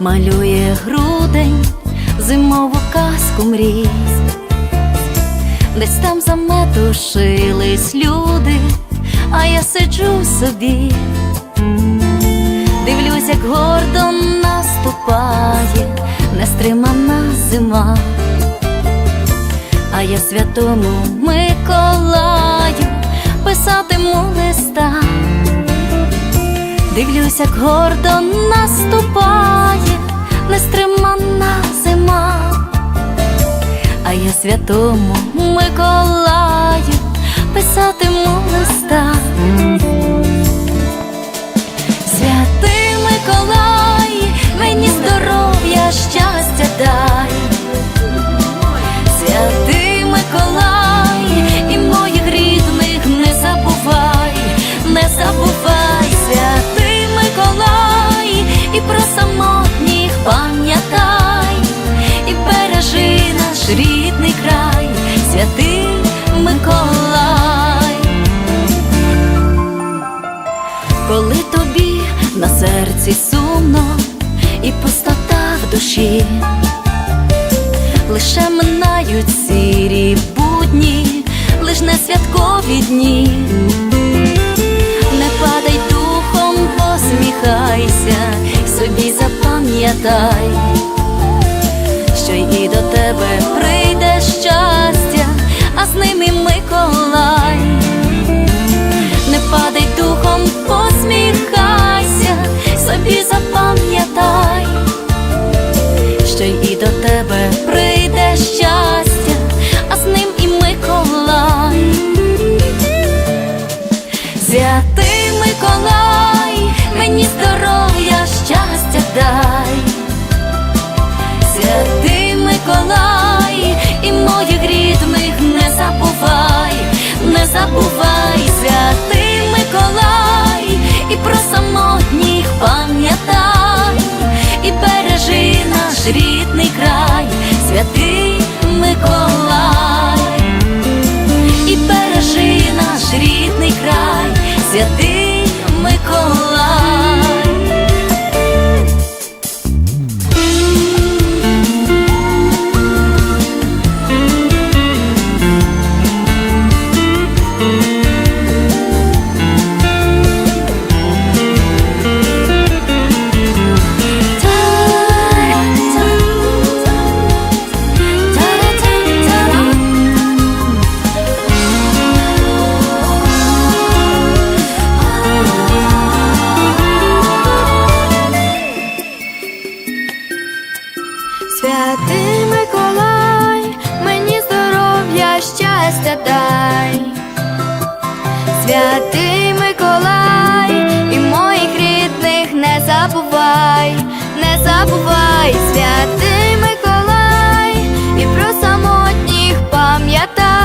малює грудень, зимову казку мрій. Десь там заметушились люди, а я сиджу собі, дивлюсь, як гордо наступає нестримана зима, а я святому Миколаю писатиму листа. Дивлюсь, як гордо наступає нестримана зима, а я святому Миколаю Коли тобі на серці сумно і пустота в душі лише минають сірі будні, лиш не святкові дні. Не падай духом, посміхайся, собі запам'ятай, що й до тебе що й до тебе прийде щастя, а з ним і Миколай. Святий Миколай, мені здоров'я, щастя дай. Святий Миколай, і моїх рідних не забувай, не забувай, забувай, не забувай, святий Миколай, і про самотніх пам'ятай,